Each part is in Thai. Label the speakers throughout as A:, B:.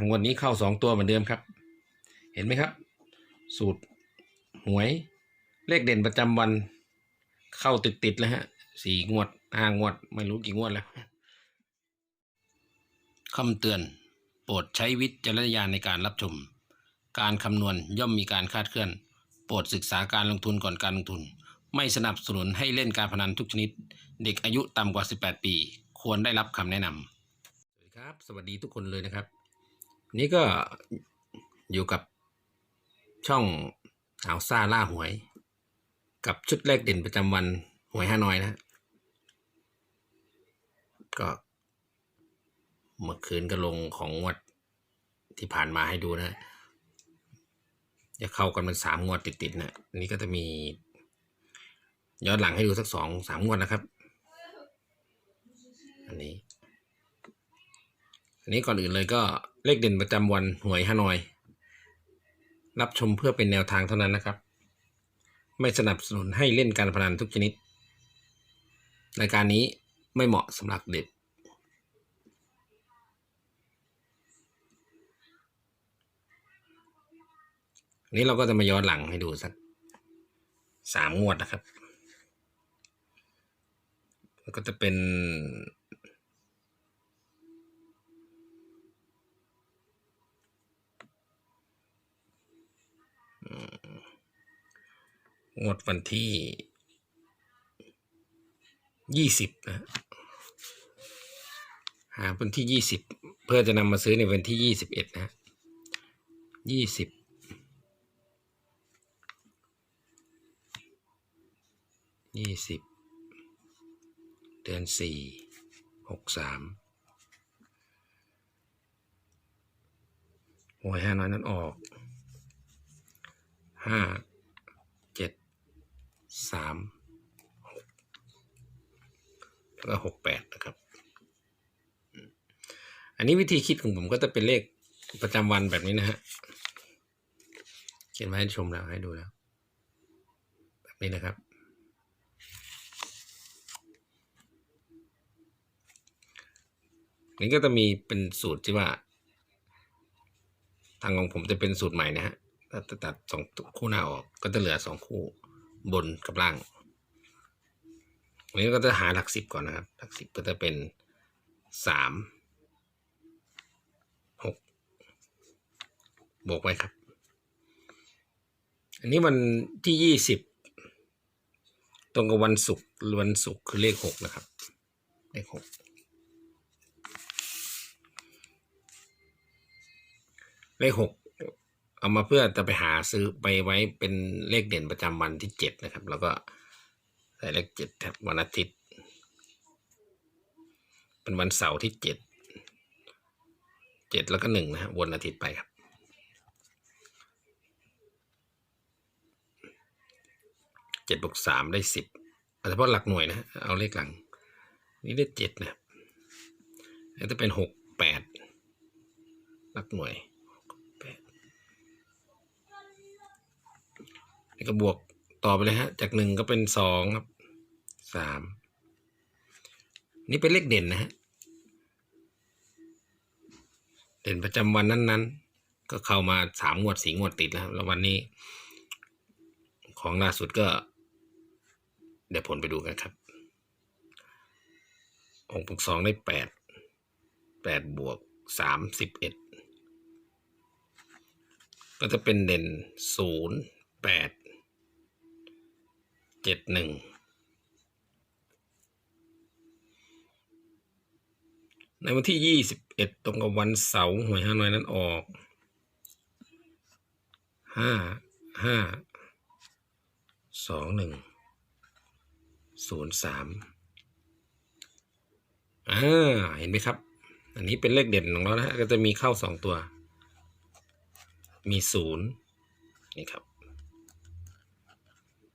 A: งวดนี้เข้าสองตัวเหมือนเดิมครับ เห็นไหมครับ สูตรหวย เลขเด่นประจำวัน เข้าติดติดๆเลยฮะสี่งวดห้างวด ไม่รู้กี่งวดแล้วคำเตือน โปรดใช้วิจารณญาณในการรับชม การคำนวณย่อมมีการคาดเคลื่อน โปรดศึกษาการลงทุนก่อนการลงทุน ไม่สนับสนุนให้เล่นการพนันทุกชนิด เด็กอายุต่ำกว่า 18 ปี ควรได้รับคำแนะนำสวัสดีครับ สวัสดีทุกคนเลยนะครับ นี่ก็อยู่กับช่องเอาซ่าล่าหวย กับชุดแรกเด่นประจำวันหวยฮานอยนะ ก็เมื่อคืนก็ลงของงวดที่ผ่านมาให้ดูนะ จะเข้ากันเป็นสามงวดติดๆนะนนี้ก็จะมีย้อนหลังให้ดูสักสองสามงวดนะครับ อันนี้ อันนี้ก่อนอื่นเลยก็ เลขเด่นประจำวันหวยฮานอย รับชมเพื่อเป็นแนวทางเท่านั้นนะครับ ไม่สนับสนุนให้เล่นการพนันทุกชนิดรายการนี้ไม่เหมาะสำหรับเด็กนี้เราก็จะมาย้อนหลังให้ดูสักสามงวดนะครับ ก็จะเป็น งวดวันที่ยี่สิบนะหาวันที่ยี่สิบเพื่อจะนำมาซื้อในวันที่ยี่สิบเอ็ดนะยี่สิบยี่สิบเดือนสี่หกสามหวยห้าน้อยนั้นออกห้า สามหกแล้วก็หกแปดนะครับ อันนี้วิธีคิดของผมก็จะเป็นเลขประจำวันแบบนี้นะฮะ เขียนมาให้ชมแล้วให้ดูแล้ว แบบนี้นะครับ นี่ก็จะมีเป็นสูตรที่ว่า ทางของผมจะเป็นสูตรใหม่นะฮะถ้าตัดสองคู่หน้าออกก็จะเหลือสองคู่ บนกับล่างวันนี้ก็จะหาหลักสิบก่อนนะครับ หลักสิบก็จะเป็นสามหกบวกไว้ครับ อันนี้วันที่ยี่สิบตรงกับวันศุกร์วันศุกร์คือเลขหกนะครับ เลขหกเลขหก เอามาเพื่อจะไปหาซื้อไปไว้เป็นเลขเด่นประจำวันที่เจ็ดนะครับ แล้วก็ใส่เลขเจ็ดครับวันอาทิตย์ เป็นวันเสาร์ที่เจ็ดเจ็ดแล้วก็หนึ่งนะฮะวนอาทิตย์ไปครับเจ็ดบวกสามได้สิบอาเฉพาะหลักหน่วยนะ เอาเลขหลัง นี่ได้เจ็ดนะครับแล้วจะเป็นหกแปดหลักหน่วย ก็บวกต่อไปเลยฮะ จากหนึ่งก็เป็นสองครับสามนี่เป็นเลขเด่นนะฮะ เด่นประจำวันนั้น ๆ ก็เข้ามาสามงวดสี่งวดติดแล้วแล้ววันนี้ ของล่าสุดก็ เดี๋ยวผลไปดูกันครับหกบวกสองได้แปดแปดบวกสามสิบเอ็ดก็จะเป็นเด่นศูนย์แปด เจ็ดหนึ่งในวันที่ยี่สิบเอ็ดตรงกับวันเสาร์หวยฮานอยนั้นออกห้าห้าสองหนึ่งศูนย์สามอ่าเห็นไหมครับ อันนี้เป็นเลขเด่นของเรานะฮะก็จะมีเข้าสองตัว มีศูนย์นี่ครับ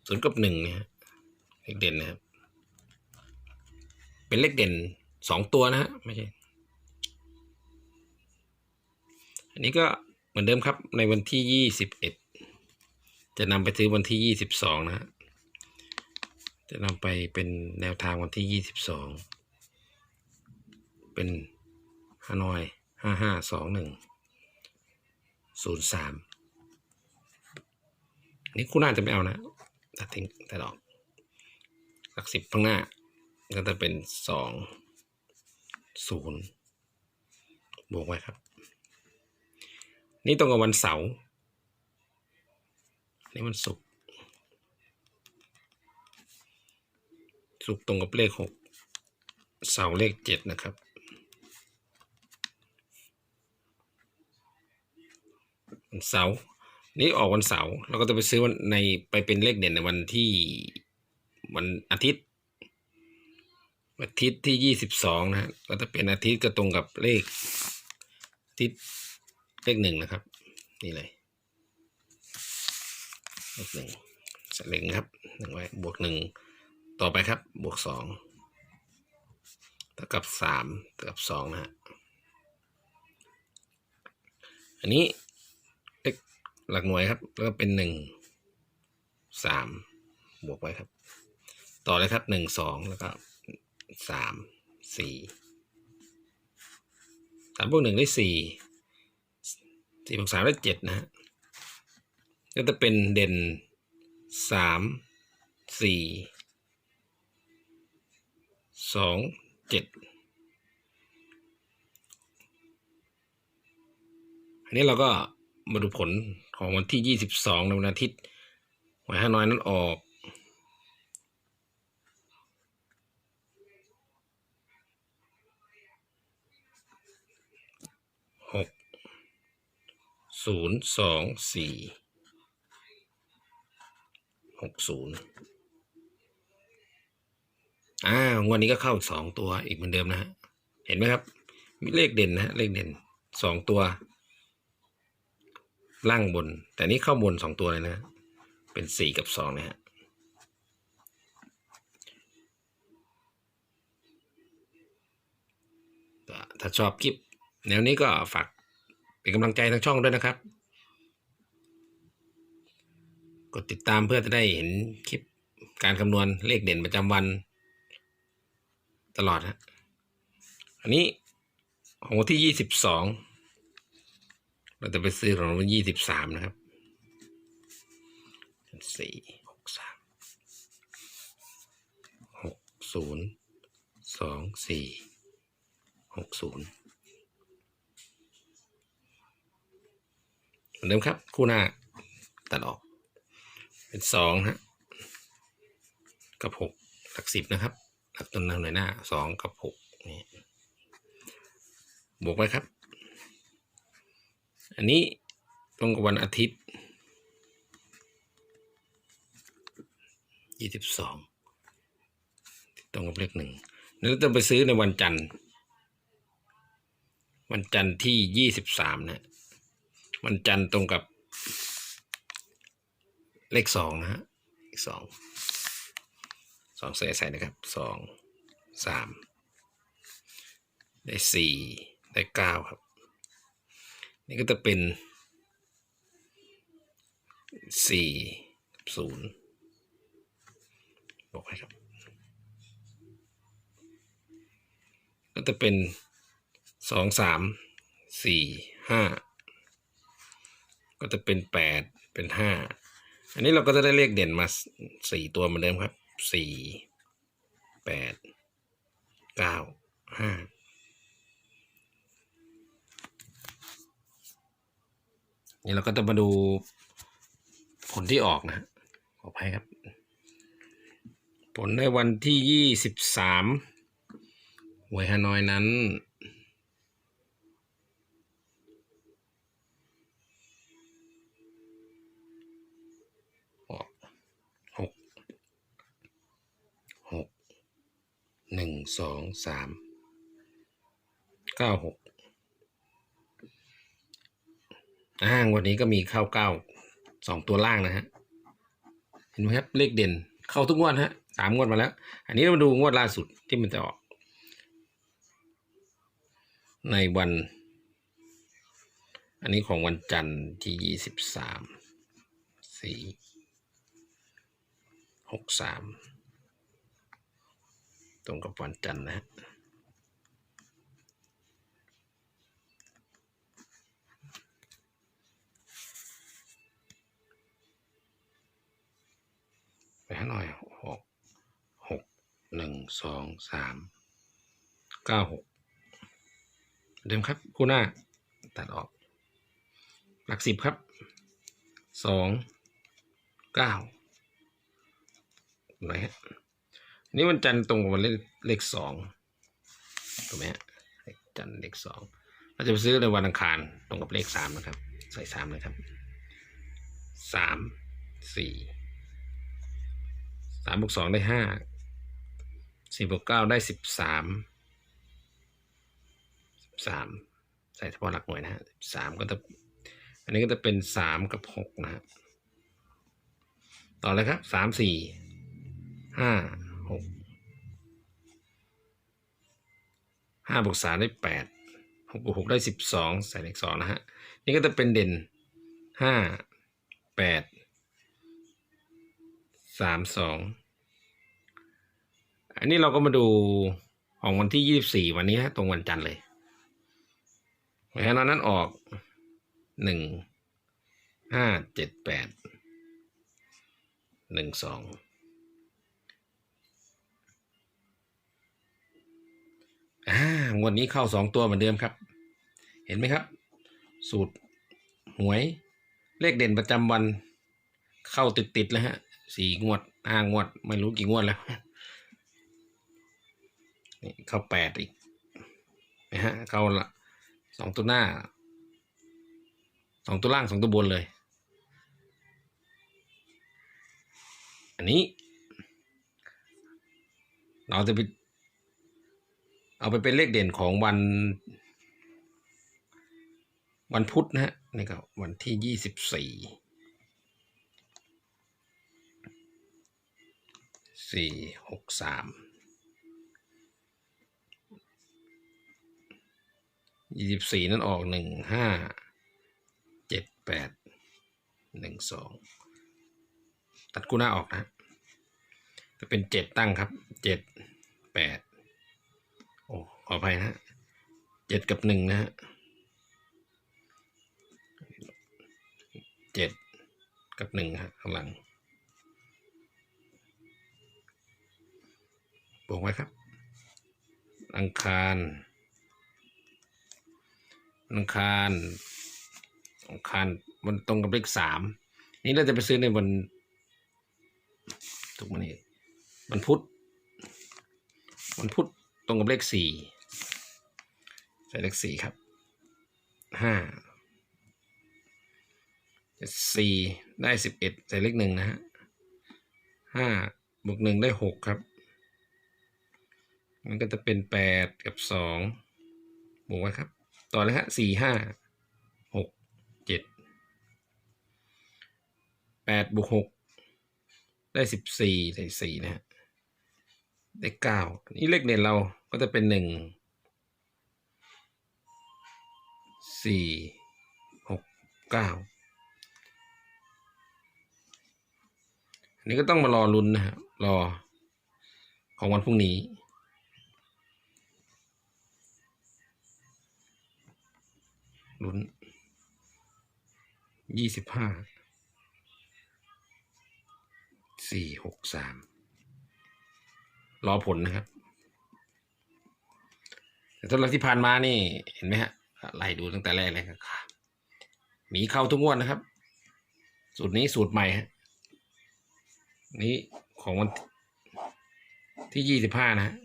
A: ศูนย์กับหนึ่งเนี่ยฮะเลขเด่นนะครับเป็นเลขเด่นสองตัวนะฮะไม่ใช่ อันนี้ก็เหมือนเดิมครับ ในวันที่ยี่สิบเอ็ดจะนำไปซื้อวันที่ยี่สิบสองนะฮะจะนำไปเป็นแนวทางวันที่ยี่สิบสองเป็นฮานอยห้าห้าสองหนึ่งศูนย์สามนนี้คู่หน้าจะไม่เอานะ ตัดทิ้งตัดออกหลักสิบข้างหน้า ก็จะเป็นสองศูนย์บวกไว้ครับ นี่ตรงกับวันเสาร์นี่วันศุกร์ศุกร์ตรงกับเลขหกเสาร์เลขเจ็ดนะครับวันเสาร์ นี่ออกวันเสาร์เราก็จะไปซื้อวันในไปเป็นเลขเด่นในวันที่วันอาทิตย์ อาทิตย์ที่ยี่สิบสองนะฮะก็จะเป็นอาทิตย์ก็ตรงกับเลขอาทิตย์เลขหนึ่งนะครับ นี่เลยเลขหนึ่งส่เลขครับหนึ่งไว้บวกหนึ่งต่อไปครับ บวกสองเท่ากับสามเท่ากับสองนะฮะอันนี้ หลักหน่วยครับ แล้วก็เป็นหนึ่งสามบวกไว้ครับ ต่อเลยครับหนึ่งสองแล้วก็สามสี่สามบวกหนึ่งได้สี่สี่บวกสามได้เจ็ดนะฮะก็จะเป็นเด่นสามสี่สองเจ็ดอันนี้เราก็มาดูผล ของวันที่ยี่สิบสองในวันอาทิตย์หวยฮาน้อยนั้นออก หก ศูนย์สองสี่ หกศูนย์อ่างวดนี้ก็เข้าอีกสองตัวอีกเหมือนเดิมนะฮะ เห็นไหมครับ มีเลขเด่นนะฮะ เลขเด่นสองตัว ล่างบน แต่นี้เข้าบนสองตัวเลยนะ เป็นสี่กับสองนะฮะถ้าชอบคลิปแนวนี้ก็ฝากเป็นกำลังใจทางช่องด้วยนะครับ กดติดตามเพื่อจะได้เห็นคลิปการคำนวณเลขเด่นประจำวัน ตลอดฮะ อันนี้ของวันที่ยี่สิบสอง เราจะไปซื้อของวันยี่สิบสามนะครับสี่หกสามหกศูนย์สองสี่หกศูนย์เหมือนเดิมครับ คู่หน้าตัดออก เป็นสองฮะกับหกหลักสิบนะครับ หลักต้นหน่วยหน้าสองกับหกนี่บวกไว้ครับ อันนี้ตรงกับวันอาทิตย์ยี่สิบสองตรงกับเลขหนึ่งแล้วเราจะไปซื้อในวันจันทร์ วันจันทร์ที่ยี่สิบสามนะวันจันทร์ตรงกับเลขสองนะฮะสองสองใส่ใส่นะครับสองสามได้สี่ได้เก้าครับ นี่ก็จะเป็นสี่ศูนย์บอกให้ครับ ก็จะเป็นสองสามสี่ห้าก็จะเป็นแปดเป็นห้าอันนี้เราก็จะได้เลขเด่นมาสี่ตัวเหมือนเดิมครับสี่แปดเก้าห้า นี่เราก็จะมาดูผลที่ออกนะขออภัยครับ ผลในวันที่ยี่สิบสามหวยฮานอยนั้น หก หก หนึ่ง สอง สาม เก้าหก อ่างวันนี้ก็มีเข้าเก้าสองตัวล่างนะฮะ เห็นไหมครับเลขเด่น เข้าทุกงวดฮะสามงวดมาแล้ว อันนี้เรามาดูงวดล่าสุดที่มันจะออก ในวัน อันนี้ของวันจันทร์ที่ยี่สิบสามสี่หกสามตรงกับวันจันทร์นะฮะ สองสามเก้าหกเดิมครับคู่หน้าตัดออก หลักสิบครับสองเก้าไหนฮะนนี่วันจันทร์ตรงกับวันเลขเลขสองถูกไหมฮะเลขจันทร์เลขสองเราจะไปซื้อในวันอังคารตรงกับเลขสามนะครับ ใส่สามเลยครับสามสี่สามบวกสองได้ห้า สี่บวกเก้าได้สิบสามสิบสามใส่เฉพาะหลักหน่วยนะฮะสามก็จะอันนี้ก็จะเป็นสามกับหกนะฮะต่อเลยครับสามสี่ห้าหกห้าบวกสามได้แปดหกบวกหกได้สิบสองใส่เลขสองนะฮะนี่ก็จะเป็นเด่นห้าแปดสามสอง อันนี้เราก็มาดูของวันที่ยี่สิบสี่วันนี้ฮะตรงวันจันทร์เลยเพราะฉะนั้นนั้นออกหนึ่งห้าเจ็ดแปดหนึ่งสองอ่างวดนี้เข้าสองตัวเหมือนเดิมครับ เห็นไหมครับ สูตรหวย เลขเด่นประจำวัน เข้าติดติดๆเลยฮะสี่งวดห้างวด ไม่รู้กี่งวดแล้ว นี่เข้าแปดอีกนะฮะเข้าละสองตัวหน้าสองตัวล่างสองตัวบนเลย อันนี้ เราจะไปเอาไปเป็นเลขเด่นของวัน วันพุธนะฮะนี่ก็วันที่ยี่สิบสี่สี่หกสาม ยี่สิบสี่นั่นออกหนึ่งห้าเจ็ดแปดหนึ่งสองตัดกูหน้าออกนะจะเป็นเจ็ดตั้งครับเจ็ดแปดโอ้ขออภัยนะฮะเจ็ดกับหนึ่งนะฮะเจ็ดกับหนึ่งฮะข้างหลังบวกไว้ครับ อังคาร อังคารอังคารมันตรงกับเลขสามนี่เราจะไปซื้อในวันถูกมันนี่วันพุธวันพุธตรงกับเลขสี่ใส่เลขสี่ครับห้าสี่ได้สิบเอ็ดใส่เลขหนึ่งนะฮะห้าบวกหนึ่งได้หกครับ มันก็จะเป็นแปดกับสองบวกไว้ครับ ต่อเลยฮะสี่ห้าหกเจ็ดแปดบวกหกได้สิบสี่ใส่สี่นะฮะได้เก้านี่เลขเด่นเราก็จะเป็นหนึ่งสี่หกเก้าอันนี้ก็ต้องมารอลุ้นนะฮะรอของวันพรุ่งนี้ ลุ้นยี่สิบห้าสี่หกสามรอผลนะครับ แต่ตอนที่ผ่านมานี่เห็นไหมฮะไล่ดูตั้งแต่แรกเลยครับหมีเข้าทุกงวดนะครับ สูตรนี้สูตรใหม่ฮะนี้ของวันที่ยี่สิบห้านะฮะ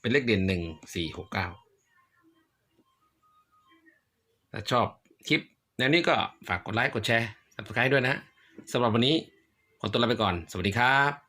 A: เป็นเลขเด่นหนึ่งสี่หกเก้า ถ้าชอบคลิปแนวนี้ก็ฝากกดไลค์กดแชร์ subscribe ด้วยนะสำหรับวันนี้ขอตัวลาไปก่อน สวัสดีครับ